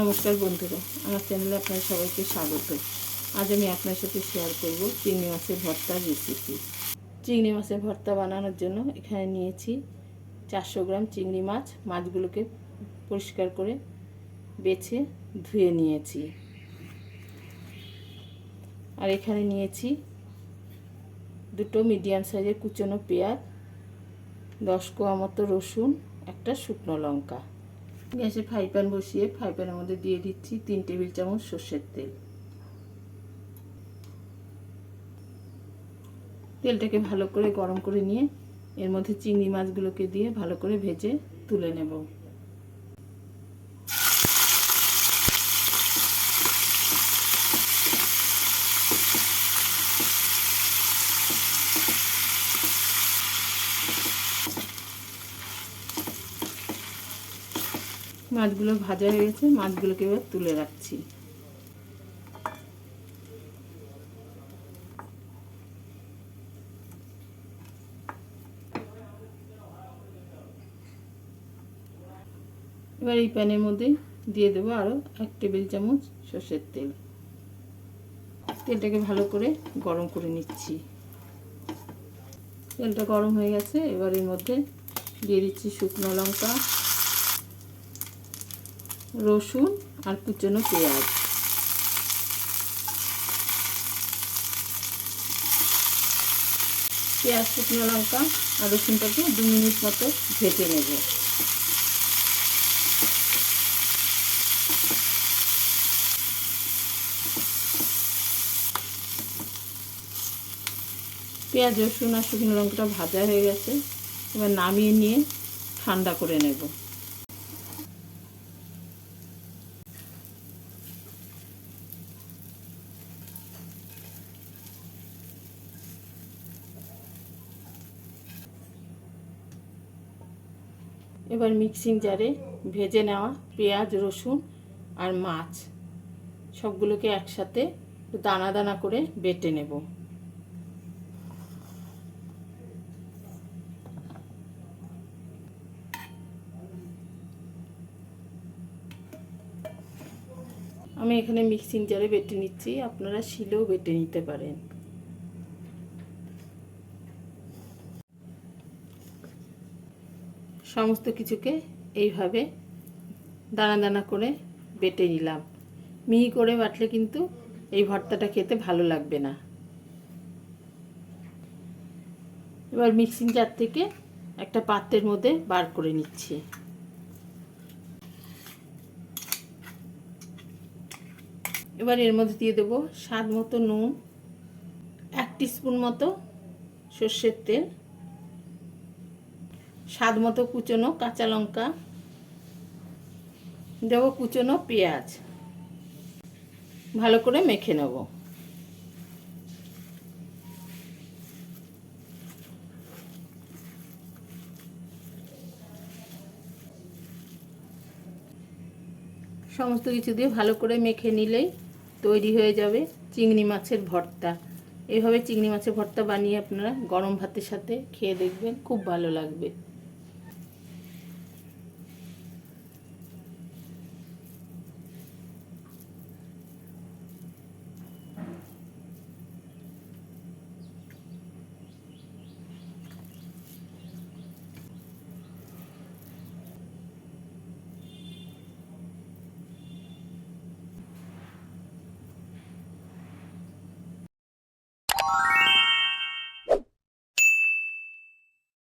নমস্কার বন্ধুরা, আমার চ্যানেলে আপনাদের সবাইকে স্বাগত। আজ আমি আপনার সাথে শেয়ার করব চিংড়ি মাছের ভর্তার রেসিপি চিংড়ি মাছের ভর্তা বানানোর জন্য এখানে নিয়েছি চারশো গ্রাম চিংড়ি মাছ। মাছগুলোকে পরিষ্কার করে বেছে ধুয়ে নিয়েছি। আর এখানে নিয়েছি দুটো মিডিয়াম সাইজের কুচনো পেঁয়াজ, দশ কোয়া মতো রসুন, একটা শুকনো লঙ্কা। গ্যাসে ফ্রাই প্যান বসিয়ে ফ্রাই প্যানের মধ্যে দিয়ে দিচ্ছি তিন টেবিল চামচ সর্ষের তেল। তেলটাকে ভালো করে গরম করে নিয়ে এর মধ্যে চিংড়ি মাছগুলোকে দিয়ে ভালো করে ভেজে তুলে নেব। মাছগুলো ভাজা হয়ে গেছে, মাছগুলোকে এবার তুলে রাখছি। এবার এই প্যানের মধ্যে দিয়ে দেবো আরও এক টেবিল চামচ সর্ষের তেল। তেলটাকে ভালো করে গরম করে নিচ্ছি। তেলটা গরম হয়ে গেছে, এবার এর মধ্যে দিয়ে দিচ্ছি শুকনো লঙ্কা রসুন আর কুচনো পেঁয়াজ। পেঁয়াজ, শুকনো লঙ্কা আর রসুনটাকে দু মিনিট মতো ভেজে নেব। পেঁয়াজ, রসুন আর শুকনো লঙ্কাটা ভাজা হয়ে গেছে। এবার নামিয়ে নিয়ে ঠান্ডা করে নেব। এবার মিক্সিং জারে ভেজে নেওয়া পেঁয়াজ, রসুন আর মাছ সবগুলোকে একসাথে দানা দানা করে বেটে নেব। আমি এখানে মিক্সিং জারে বেটে নিচ্ছি, আপনারা শিলেও বেটে নিতে পারেন। সমস্ত কিছুকে এইভাবে দানা দানা করে বেটে নিলাম। মিহি করে বাটলে কিন্তু এই ভর্তাটা খেতে ভালো লাগবে না। এবার মিক্সিং জার থেকে একটা পাত্রের মধ্যে বার করে নিচ্ছি। এবার এর মধ্যে দিয়ে দেবো স্বাদ মতো নুন, এক স্পুন মতো সর্ষের তেল স্বাদ মতো কুচনো কাঁচা লঙ্কা, দেবো কুচনো পেঁয়াজ। ভালো করে মেখে নেব। সমস্ত কিছু দিয়ে ভালো করে মেখে নিলেই তৈরি হয়ে যাবে চিংড়ি মাছের ভর্তা। এভাবে চিংড়ি মাছের ভর্তা বানিয়ে আপনারা গরম ভাতের সাথে খেয়ে দেখবেন, খুব ভালো লাগবে।